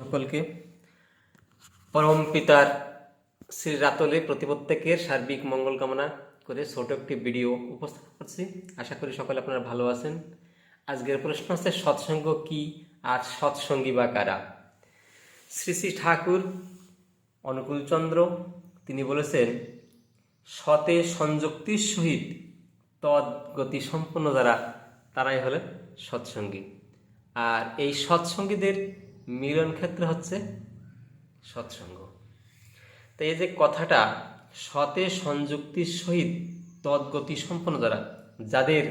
সকলকে পরম পিতার শ্রী রাতলে প্রতি প্রত্যেকের সার্বিক মঙ্গল কামনা করে ছোট একটি ভিডিও উপস্থাপন করছি। আশা করি সকলে আপনারা ভালো আছেন। আজকের প্রশ্ন আছে সৎসঙ্গ কি আর সৎসঙ্গী বা কারা? শ্রী শ্রী ঠাকুর অনুকূলচন্দ্র তিনি বলেছেন, সতে সংযুক্তির সহিত তদ্গতি সম্পন্ন যারা, তারাই হলেন সৎসঙ্গী। আর এই সৎসঙ্গীদের মিলন ক্ষেত্র হচ্ছে সৎসঙ্গ। তো এই যে কথাটা, সতে সংযুক্তির সহিত তদ্গতি সম্পন্ন যারা, যাদের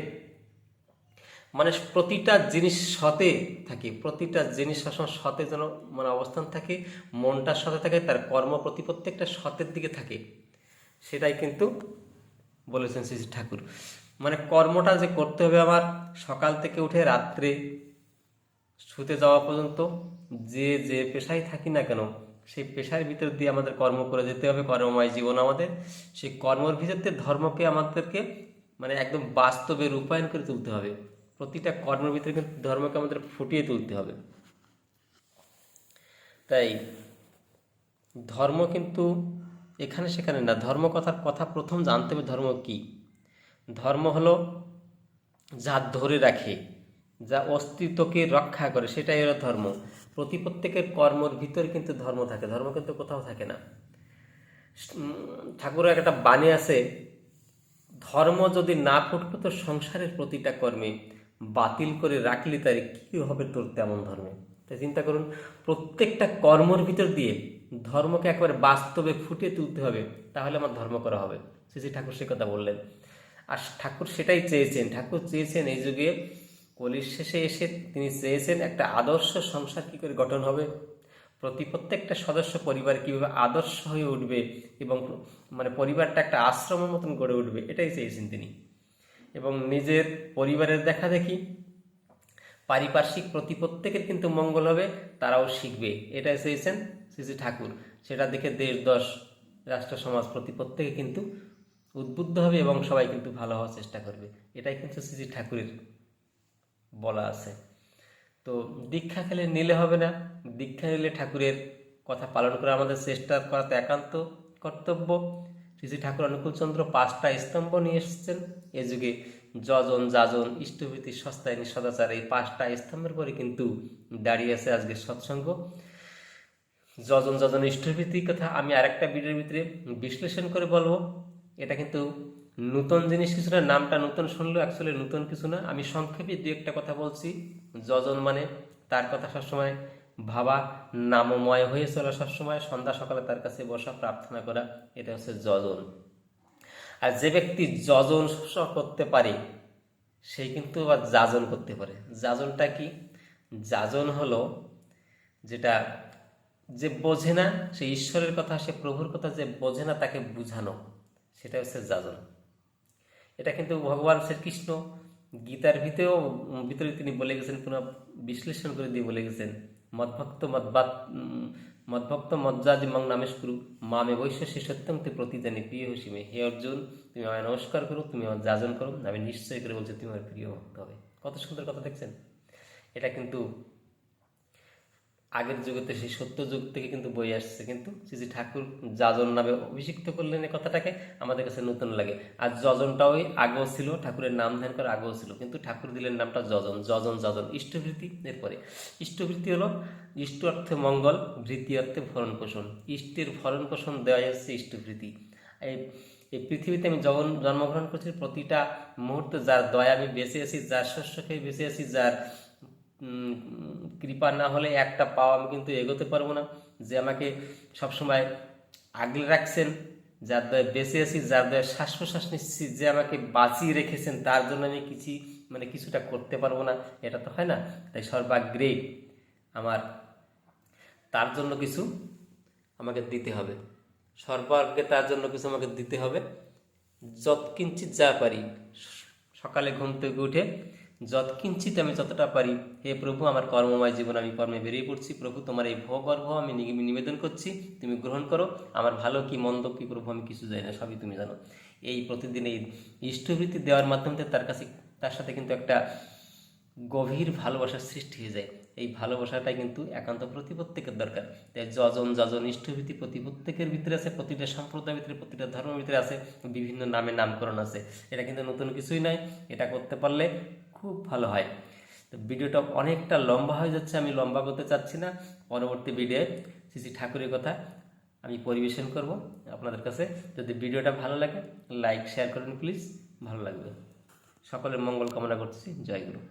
মানে প্রতিটা জিনিস সতে থাকে, প্রতিটা জিনিস সবসময় সতে যেন মানে অবস্থান থাকে, মনটা সতে থাকে, তার কর্ম প্রতি প্রত্যেকটা সতের দিকে থাকে, সেটাই কিন্তু বলেছেন শ্রী শ্রী ঠাকুর। মানে কর্মটা যে করতে হবে আমার সকাল থেকে উঠে রাত্রে শুতে যাওয়া পর্যন্ত যে যে পেশায় থাকি না কেন, সেই পেশার ভিতর দিয়ে আমাদের কর্ম করে যেতে হবে, কর্মময় জীবন আমাদের। সেই কর্মের ভিতরে ধর্মকে আমাদেরকে মানে একদম বাস্তবে রূপায়ণ করে তুলতে হবে। প্রতিটা কর্মের ভিতরে কিন্তু ধর্মকে আমাদের ফুটিয়ে তুলতে হবে। তাই ধর্ম কিন্তু এখানে সেখানে না, ধর্ম কথার কথা প্রথম জানতে হবে, ধর্ম কি? ধর্ম হলো যা ধরে রাখে। যা অস্তিত্বকে রক্ষা করে, সেটাই হলো ধর্ম। প্রতি প্রত্যেকের কর্মর ভিতরে কিন্তু ধর্ম থাকে। ধর্ম কিন্তু কোথাও থাকে না। ঠাকুরের একটা বাণী আছে, ধর্ম যদি না ফুটবে, তো সংসারের প্রতিটা কর্মে বাতিল করে রাখলে তার কি হবে তোর তেমন ধর্মে? তাই চিন্তা করুন, প্রত্যেকটা কর্মর ভিতর দিয়ে ধর্মকে একেবারে বাস্তবে ফুটিয়ে তুলতে হবে, তাহলে আমার ধর্ম করা হবে। শ্রী ঠাকুর সে কথা বললেন। আর ঠাকুর সেটাই চেয়েছেন। ঠাকুর চেয়েছেন এই যুগে কলির শেষে এসে তিনি চেয়েছেন একটা আদর্শ সংসার কী করে গঠন হবে? প্রতি প্রত্যেকটা সদস্য পরিবার কীভাবে আদর্শ হয়ে উঠবে এবং মানে পরিবারটা একটা আশ্রমের মতন গড়ে উঠবে, এটাই চেয়েছেন তিনি। এবং নিজের পরিবারের দেখা দেখি, পারিপার্শ্বিক প্রতি প্রত্যেকের কিন্তু মঙ্গল হবে, তারাও শিখবে, এটাই চেয়েছেন শ্রী ঠাকুর। সেটা দেখে দেশ, দশ, রাষ্ট্র, সমাজ প্রতি প্রত্যেকে কিন্তু উদ্বুদ্ধ হবে এবং সবাই কিন্তু ভালো হওয়ার চেষ্টা করবে, এটাই কিন্তু শ্রী ঠাকুরের বলা আছে। তো দীক্ষা খেলে নিলে হবে না। দীক্ষা নিলে ঠাকুরের কথা পালন করা আমাদের চেষ্টা করা তো একান্ত কর্তব্য। শ্রী ঠাকুর অনুকূলচন্দ্র পাঁচটা স্তম্ভ নিয়ে এসেছেন। এ যুগে যজন, যাজন, ইষ্টভীতি সস্তায়নী সদাচার এই পাঁচটা স্তম্ভের পরে কিন্তু দাঁড়িয়ে আছে আজকে সৎসঙ্গ। যজন যজন ইষ্টভীতির কথা আমি আরেকটা ভিডিওর ভিতরে বিশ্লেষণ করে বলব। এটা কিন্তু নতুন জিনিস কিছু না নামটা নতুন শুনলেও অ্যাকচুয়ালি নতুন কিছু না। আমি সংক্ষেপে দু একটা কথা বলছি। যজন মানে তার কথা সবসময় ভাবা, নামময় হয়ে চলা সবসময়, সন্ধ্যা সকালে তার কাছে বসা, প্রার্থনা করা, এটা হচ্ছে যজন। আর যে ব্যক্তি যজন করতে পারে সেই কিন্তু আবার যাজন করতে পারে। যাজনটা কি? যাজন হলো যেটা যে বোঝে না, সে ঈশ্বরের কথা, সে প্রভুর কথা যে বোঝে না, তাকে বুঝানো। সেটা হচ্ছে যাজন। এটা কিন্তু ভগবান শ্রীকৃষ্ণ গীতার ভিতরেও ভিতরে তিনি বলে গেছেন, পুনঃ বিশ্লেষণ করে দিয়ে বলে গেছেন, মদভক্ত মদবাত মদভক্ত মজ্জাদি মং নামেশ করু, মামে বৈশ্য সে সত্যম তে প্রতি জানি প্রিয় হসিমে হে অর্জুন, তুমি আমায় নমস্কার করো, তুমি আমার যাজন করো, আমি নিশ্চয় করে বলছি, তুমি আমার প্রিয় ভক্ত হবে। কত সুন্দর কথা দেখছেন? এটা কিন্তু আগের যুগেতে সেই সত্য যুগ থেকে কিন্তু বই আসছে। কিন্তু শ্রী ঠাকুর যাজন নামে অভিষিক্ত করলেন এই কথাটাকে আমাদের কাছে নতুন লাগে। আর যজনটাও আগেও ছিল, ঠাকুরের নাম ধ্যান করে আগেও ছিল। কিন্তু ঠাকুর দিলেন নামটা যজন যজন যজন, ইষ্টভৃতি এরপরে। ইষ্টভৃতি হলো ইষ্ট অর্থে মঙ্গল ভৃতি অর্থে ভরণ পোষণ। ইষ্টের ভরণ পোষণ দেওয়া যাচ্ছে ইষ্টভৃতি। এই এই পৃথিবীতে আমি যখন জন্মগ্রহণ করছি, প্রতিটা মুহূর্তে যার দয়া আমি বেঁচে আছি, যার শস্য খেয়ে বেঁচে আছি, যার কৃপা না হলে একটা পাও আমি কিন্তু এগোতে পারব না। যে আমাকে সবসময় আগলে রাখছেন, যার দয়ে বেঁচে আছি, যার দয়ে শ্বাস প্রশ্বাস নিচ্ছি, যে আমাকে বাঁচিয়ে রেখেছেন, তার জন্য আমি কিছু মানে কিছুটা করতে পারব না, এটা তো হয় না। তাই সর্বাগ্রে আমার, তার জন্য কিছু আমাকে দিতে হবে। সর্বাগ্রে তার জন্য কিছু আমাকে দিতে হবে। যত যৎকিঞ্চিত যা পারি, সকালে ঘুম থেকে উঠে যৎকিঞ্চিত আমি যতটা পারি, হে প্রভু, আমার কর্মময় জীবন আমি কর্মে বেরিয়ে পড়ছি। প্রভু, তোমার এই ভগর্ভ আমি নিবেদন করছি। তুমি গ্রহণ করো। আমার ভালো কি মন্দ কি প্রভু, আমি কিছু জানি না, সবই তুমি জানো। এই প্রতিদিন এই ইষ্টভৃতি দেওয়ার মাধ্যমে তার কাছে, তার সাথে কিন্তু একটা গভীর ভালোবাসার সৃষ্টি হয়ে যায়। এই ভালোবাসাটাই কিন্তু একান্ত প্রতি প্রত্যেকের দরকার। তাই যজন যজন ইষ্টভীতি প্রতি প্রত্যেকের ভিতরে আছে, প্রতিটা সম্প্রদায়ের ভিতরে, প্রতিটা ধর্মের ভিতরে আছে, বিভিন্ন নামে নামকরণ আছে। এটা কিন্তু নতুন কিছুই নয়। এটা করতে পারলে খুব ভালো হয়। তো ভিডিওটা অনেকটা লম্বা হয়ে যাচ্ছে, আমি লম্বা করতে চাচ্ছি না। পরবর্তী ভিডিওয়ে শ্রী ঠাকুরের কথা আমি পরিবেশন করব আপনাদের কাছে। যদি ভিডিওটা ভালো লাগে লাইক শেয়ার করুন প্লিজ ভালো লাগবে। সকলের মঙ্গল কামনা করতেছি জয় গুরু।